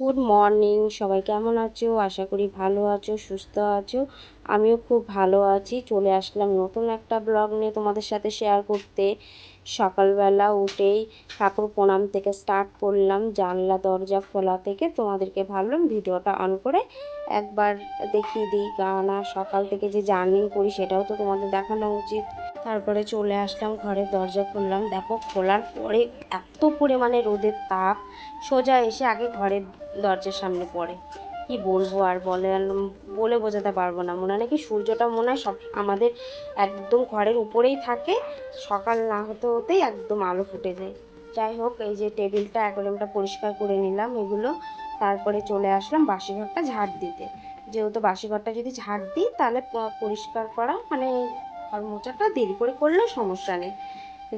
Good morning সবাই কেমন আছো? আশা করি ভালো আছো, সুস্থ আছো। আমিও খুব ভালো আছি। চলে আসলাম নতুন একটা ব্লগ নিয়ে তোমাদের সাথে শেয়ার করতে। সকালবেলা উঠেই ঠাকুর প্রণাম থেকে স্টার্ট করলাম জানলা, দরজা খোলা থেকে। তোমাদেরকে ভাবলাম ভিডিওটা অন করে একবার দেখিয়ে দিই। গানা সকাল থেকে যে জার্নি করি সেটাও তো তোমাদের দেখানো উচিত। তারপরে চলে আসলাম ঘরের দরজা খুললাম। দেখো, খোলার পরে এত পরিমাণে রোদের তাপ, সোজা এসে আগে ঘরের দরজার সামনে পড়ে। কি বলব আর বলে বলে বোঝাতে পারব না। মনে হয় নাকি সূর্যটা মনে হয় সব, আমাদের একদম ঘরের উপরেই থাকে। সকাল না হতে হতেই একদম আলো ফুটে যায়। যাই হোক, এই যে টেবিলটা, অ্যাকোরিয়ামটা পরিষ্কার করে নিলাম এগুলো। তারপরে চলে আসলাম বাসি ঘরটা ঝাড় দিতে। যেহেতু বাসি ঘরটা যদি ঝাড় দিই, তাহলে পরিষ্কার করা মানে ঘর মোচাটা দেরি করে করলেও সমস্যা নেই।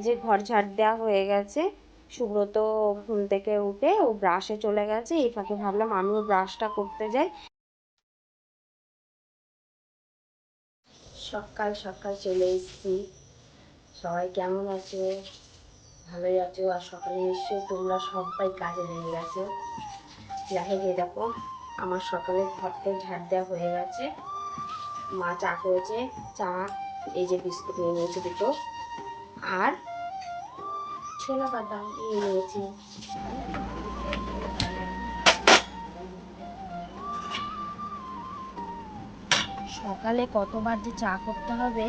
যে ঘর ঝাড় দেওয়া হয়ে গেছে, সুব্রত ঘুম থেকে উঠে ও ব্রাশে চলে গেছে। এই ফাঁকে ভাবলাম আমিও ব্রাশটা করতে যাই। সকাল সকাল চলে এসেছি। সবাই কেমন আছো? ভালোই আছো? আর সকালে নিশ্চয়ই তোমরা সবাই কাজে লেগে গেছো? যাই হোক দেখো, আমার সকালে ঘরটা ঝাড় দেওয়া হয়ে গেছে। মা চা করেছে চা এই যে বিস্কুট নিয়ে নিয়েছে দুটো। আর ছোলা বাদাম নিয়ে নিয়েছি। সকালে কতবার যে চা করতে হবে?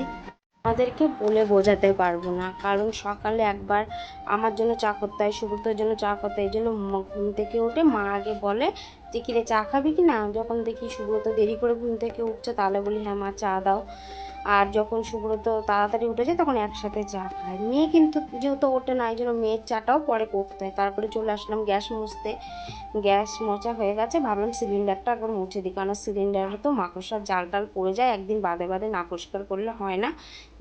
আমাদেরকে বলে বোঝাতে পারব না কারণ সকালে একবার আমার জন্য চা করতে হয় সুব্রতর জন্য চা করতে হয় এই জন্য ঘুম থেকে উঠে মা আগে বলে যে কিরে চা খাবি কি না? যখন দেখি সুব্রত দেরি করে ঘুম থেকে উঠছে, তাহলে বলি হ্যাঁ মা, চা দাও। আর যখন সুব্রত তাড়াতাড়ি উঠে যায় তখন একসাথে চা খায়। মেয়ে কিন্তু যেহেতু ওঠে না, এই জন্য মেয়ের চাটাও পরে করতে হয়। তারপরে চলে আসলাম গ্যাস মুছতে। গ্যাস মোচা হয়ে গেছে, ভাবলাম সিলিন্ডারটা একবার মুছে দিই কারণ সিলিন্ডারে তো মাকড়সার জাল টাল পড়ে যায়। একদিন বাদে বাদে না পরিষ্কার করলে হয় না।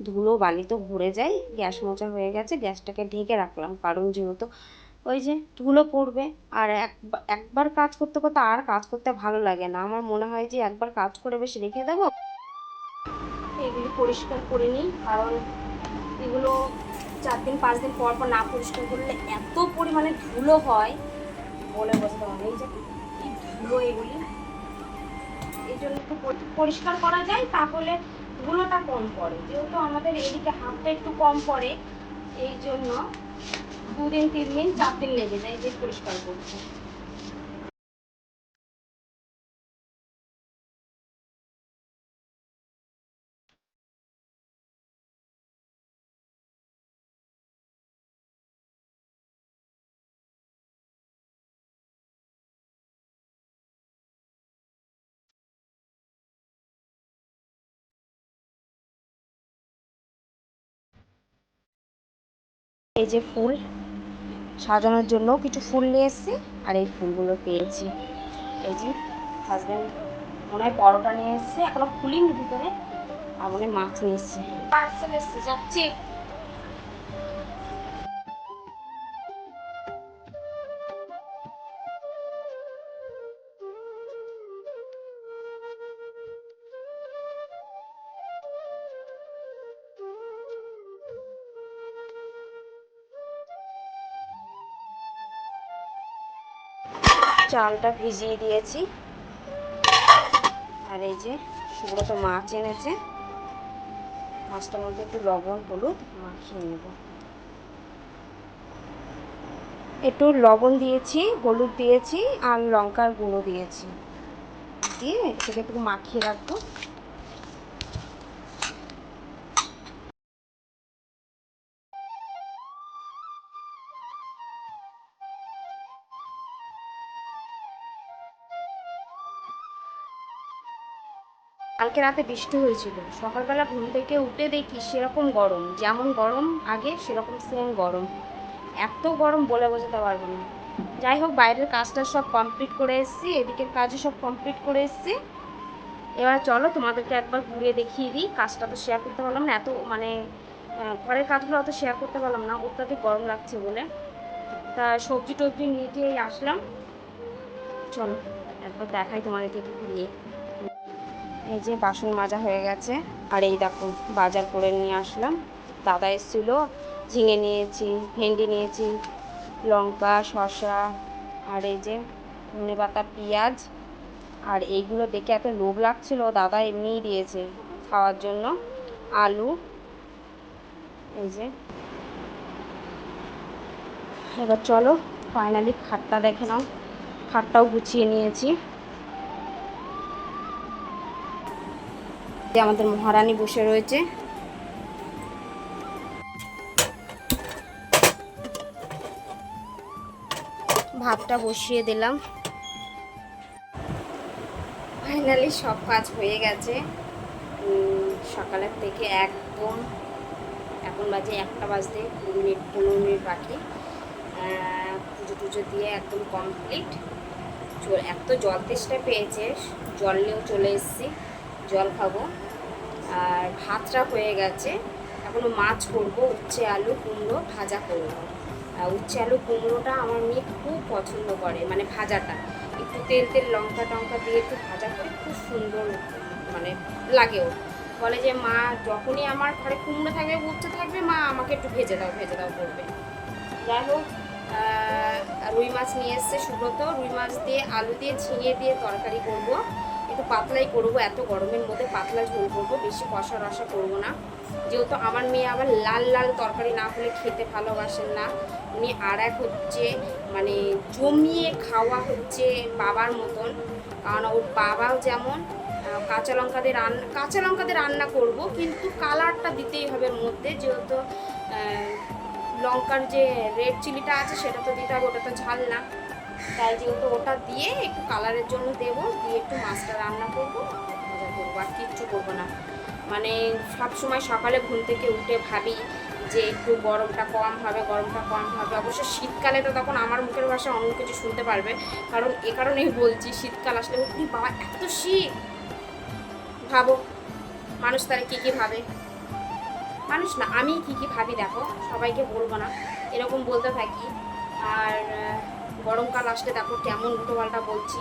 ধুলো বালি তো ভরে যায়, গ্যাস মোচা হয়ে গেছে, গ্যাসটাকে ঢেকে রাখলাম। কারণ যেহেতু ওই যে ধুলো পড়বে। আর এক একবার কাজ করতে করতে আর কাজ করতে ভালো লাগে না। আমার মনে হয় যে একবার কাজ করে বেশ রেখে দেবো। এগুলি পরিষ্কার করে নিই। কারণ এগুলো চার দিন, পাঁচ দিন পর পর না পরিষ্কার করলে এত পরিমাণে ধুলো হয়। বলে বসতে হবে এই যে কি ধুলো এগুলি। এই জন্য একটু পরিষ্কার করা যায়, তাহলে ধুলোটা কম পড়ে। যেহেতু আমাদের এদিকে হাতটা একটু কম পড়ে, এই জন্য দুদিন তিন দিন চার দিন লেগে যায় যে পরিষ্কার করতে এই যে ফুল সাজানোর জন্য কিছু ফুল নিয়ে এসেছি আর এই ফুলগুলো পেয়েছি। এই যে হাজব্যান্ড মনে হয় পরোটা নিয়ে এসছে, এখনও খুলিনি ভিতরে, আর মনে মাছ নিয়ে এসছে। পার্সেল এসছে, যাচ্ছি। চালটা ভিজিয়ে দিয়েছি। আর এই যে তো মাছ এনেছে। মাছটার মধ্যে একটু লবণ, হলুদ মাখিয়ে নেব। একটু লবণ দিয়েছি, হলুদ দিয়েছি আর লঙ্কার গুঁড়ো দিয়েছি। দিয়ে সেটা একটু মাখিয়ে রাখব। কালকে রাতে বৃষ্টি হয়েছিল। সকালবেলা ঘুম থেকে উঠে দেখি সেরকম গরম। যেমন গরম আগে, সেরকম সেম গরম। এত গরম বলে বোঝাতে পারব না। যাই হোক, বাইরের কাজটা সব কমপ্লিট করে এসেছি, এদিকের কাজও সব কমপ্লিট করে এসেছি। এবার চলো, তোমাদেরকে একবার ঘুরিয়ে দেখিয়ে দিই। কাজটা তো শেয়ার করতে পারলাম না, এত মানে ঘরের কাজগুলো অত শেয়ার করতে পারলাম না, অত্যাধিক গরম লাগছে বলে। তা সবজি টবজি নিয়ে আসলাম। চলো, একবার দেখাই তোমাদেরকে ঘুরিয়ে। এই যে বাসন মাজা হয়ে গেছে। আর এই দেখো, বাজার করে নিয়ে আসলাম। দাদা এসেছিল, ঝিঙে নিয়েছি, ভেন্ডি নিয়েছি, লঙ্কা, শসা, আর এই যে ধনে পাতা, পেঁয়াজ। আর এইগুলো দেখে এত লোভ লাগছিল, দাদা এমনিই দিয়েছে খাওয়ার জন্য। আলু, এই যে। এবার চলো ফাইনালি খাটটা দেখে নাও। খাটটাও গুছিয়ে নিয়েছি। যে আমাদের মহারানী বসে রয়েছে। ভাতটা বসিয়ে দিলাম। ফাইনালি সব কাজ হয়ে গেছে। সকালের থেকে একদম এখন বাজে একটা বাজতে কুড়ি মিনিট, পনেরো মিনিট বাকি। পুজো টুজো দিয়ে একদম কমপ্লিট এত জল তেষ্টা পেয়েছে জল নিয়েও চলে এসেছি। জল খাব। আর ভাতটা হয়ে গেছে। এখনও মাছ করব, উচ্ছে আলু, কুমড়ো ভাজা করব। আর উচ্ছে আলু, কুমড়োটা আমার মেয়ে খুব পছন্দ করে মানে ভাজাটা। একটু তেল তেল, লঙ্কা, টঙ্কা দিয়ে একটু ভাজা করে খুব সুন্দর মানে লাগেও বলে যে, মা, যখনই আমার ঘরে কুমড়ো থাকবে, উচ্ছে থাকবে, মা, আমাকে একটু ভেজে দাও ভেজে দাও করবে। যাই হোক রুই মাছ নিয়ে এসছে সুব্রত। রুই মাছ দিয়ে আলু দিয়ে ঝিঙে দিয়ে তরকারি করব। একটু পাতলাই করব, এত গরমের মধ্যে পাতলা ঝোল করব, বেশি কষা রসা করব না। যেহেতু আমার মেয়ে আবার লাল লাল তরকারি না হলে খেতে ভালোবাসেন না। উনি আর এক হচ্ছে মানে জমিয়ে খাওয়া হচ্ছে বাবার মতন। কারণ ওর বাবাও যেমন কাঁচা লঙ্কা দিয়ে রান্না কাঁচা লঙ্কা দিয়ে রান্না করব, কিন্তু কালারটা দিতেই হবে এর মধ্যে। যেহেতু লঙ্কার যে রেড চিলিটা আছে, সেটা তো দিতে হবে ওটা তো ঝাল না। তাই যেহেতু ওটা দিয়ে একটু কালারের জন্য দেবো, দিয়ে একটু মাছটা রান্না করব, মজা করব, আর কিচ্ছু করব না। মানে সব সময় সকালে ঘুম থেকে উঠে ভাবি যে একটু গরমটা কম হবে, গরমটা কম হবে। অবশ্য শীতকালে তো তখন আমার মুখের ভাষা অন্য কিছু শুনতে পারবে, কারণ এ কারণেই বলছি, শীতকাল আসলে বাবা এত শীত! ভাবো, মানুষ তারা কী কী ভাবে? মানুষ না, আমি কি কি ভাবি দেখো, সবাইকে বলব না, এরকম বলতে থাকি। আর গরমকাল আসলে দেখো কেমন উল্টোপাল্টা বলছি।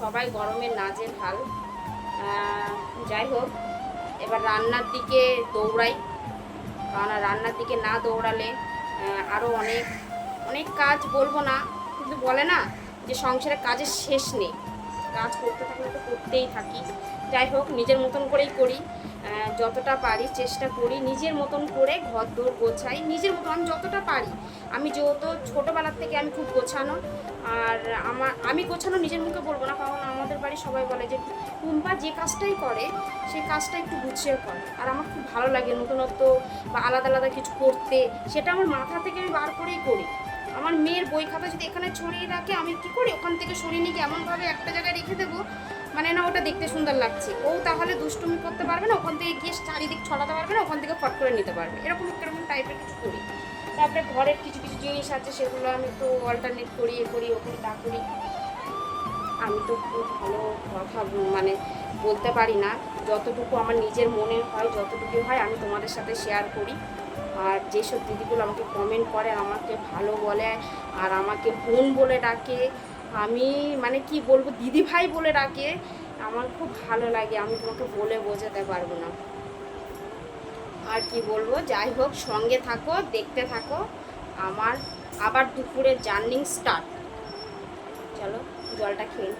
সবাই গরমের নাজের হাল। যাই হোক, এবার রান্নার দিকে দৌড়াই। কারণ রান্নার দিকে না দৌড়ালে আরও অনেক অনেক কাজ বলব না, কিন্তু বলে না যে সংসারের কাজের শেষ নেই। কাজ করতে থাকলে তো করতেই থাকি। যাই হোক, নিজের মতন করেই করি। যতটা পারি চেষ্টা করি, নিজের মতন করে ঘর দৌড় গোছাই, নিজের মতন, আমি যতটা পারি। আমি যেহেতু ছোটোবেলার থেকে আমি খুব গোছানো, আর আমার, আমি গোছানো নিজের মুখে বলব না, কারণ আমাদের বাড়ি সবাই বলে যে, টুম্পা যে কাজটাই করে সেই কাজটা একটু গুছিয়ে করে। আর আমার খুব ভালো লাগে নতুনত্ব বা আলাদা আলাদা কিছু করতে। সেটা আমার মাথা থেকে আমি বার করেই করি। আমার মেয়ের বই খাতা যদি এখানে ছড়িয়ে রাখে, আমি কি করি? ওখান থেকে সরিয়ে নিয়ে এমনভাবে একটা জায়গায় রেখে দেবো মানে না, ওটা দেখতে সুন্দর লাগছে। ও তাহলে দুষ্টুমি করতে পারবে না, ওখান থেকে গিয়ে চারিদিক ছড়াতে পারবে না, ওখান থেকে ফট করে নিতে পারবে। এরকম এরকম টাইপের কিছু করি। তারপরে ঘরের কিছু কিছু জিনিস আছে, সেগুলো আমি একটু অল্টারনেট করি, এ করি, ও করি, তা করি। আমি তো খুব ভালো কথা মানে বলতে পারি না। যতটুকু আমার নিজের মনে হয় যতটুকু হয়, আমি তোমাদের সাথে শেয়ার করি। আর যেসব দিদিগুলো আমাকে কমেন্ট করে, আমাকে ভালো বলে, আর আমাকে বোন বলে ডাকে আমি মানে কি বলব দিদি ভাই বলে ডাকে, আমার খুব ভালো লাগে, আমি তোমাকে বলে বোঝাতে পারব না। আর কি বলব, যাই হোক, সঙ্গে থাকো, দেখতে থাকো, আমার আবার দুপুরে জার্নিং স্টার্ট। চলো, জলটা খেয়ে।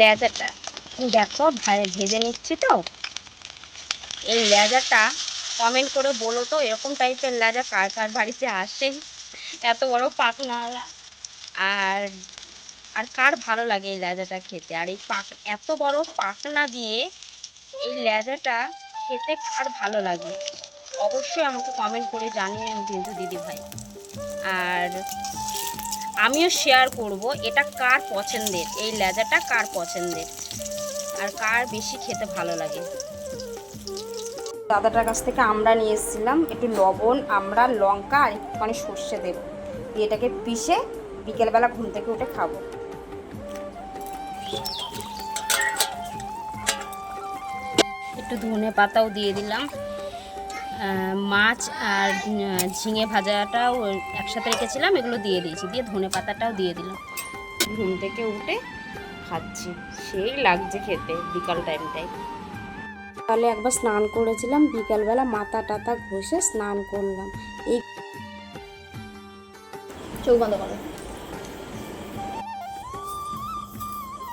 লেজাটা দেখো ভাই ভেজে নিচ্ছি তো। এই লেজাটা কমেন্ট করে বলো তো, এরকম টাইপের লেজা কার কার বাড়িতে আসে? এত বড় পাকনা আর আর কার ভালো লাগে এই লেজাটা খেতে? আর এই পাক এত বড় পাকনা দিয়ে এই লেজাটা খেতে কার ভালো লাগে? অবশ্যই আমাকে কমেন্ট করে জানিয়ে কিন্তু দিদি ভাই। আর আমিও শেয়ার করব, এটা কার পছন্দের? এই লেজাটা কার পছন্দের? আর কার বেশি খেতে ভালো লাগে? দাদাটার কাছ থেকে আমরা নিয়ে এসেছিলাম একটু লবণ, আমরা, লঙ্কা আর একটুখানি সর্ষে দেবো। দিয়ে এটাকে পিষে বিকেলবেলা ঘুম থেকে উঠে খাব। একটু ধনে পাতাও দিয়ে দিলাম। মাছ আর ঝিঙে ভাজাটাও একসাথে রেখেছিলাম, এগুলো দিয়ে দিয়েছি। দিয়ে ধনে পাতাটাও দিয়ে দিলাম। ঘুম থেকে উঠে খাচ্ছি। সেই লাগছে খেতে বিকাল টাইমটায় তাহলে একবার স্নান করেছিলাম বিকালবেলা মাথা টাথা ঘষে স্নান করলাম। এই চোখ বন্ধ করো।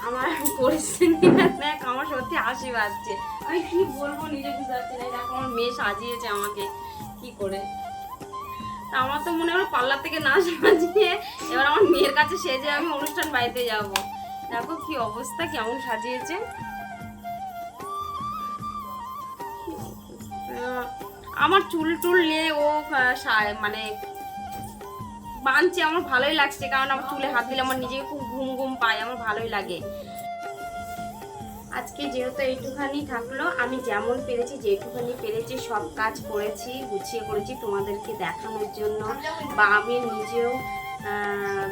আমার পরিস্থিতি দেখ আমার সত্যি হাসি পাচ্ছে। আমি কি বলব নিজে বুঝতে পারছি না। দেখো আমার মেয়ে সাজিয়েছে আমাকে। কি করে? আমার তো মনে হয় পার্লার থেকে না সাজিয়ে এবার আমার মেয়ের কাছে সেজে আমি অনুষ্ঠান বাড়িতে যাব। দেখো কি অবস্থা কেমন সাজিয়েছে। আমার চুল টুল নিয়ে ও মানে বাঁধছে আমার ভালোই লাগছে, কারণ আমার চুলে হাত দিলে আমার নিজেকে খুব ঘুম ঘুম পায়, আমার ভালোই লাগে। আজকে যেহেতু এইটুখানি থাকল, আমি যেমন পেরেছি, যেটুখানি পেরেছি, সব কাজ করেছি, গুছিয়ে করেছি তোমাদেরকে দেখানোর জন্য। বা আমি নিজেও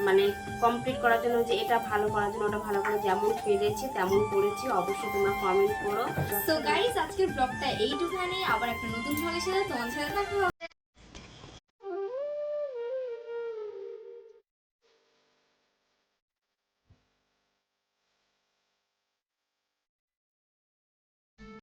মানে কমপ্লিট করার জন্য যে এটা ভালো করার জন্য, ওটা ভালো করে যেমন পেরেছি, তেমন করেছি, অবশ্যই তোমরা কমেন্ট করো। তো গাইস আজকের ব্লগটা এইটুখানি আবার একটা নতুন ব্লগের সাথে তোমার সাথে দেখা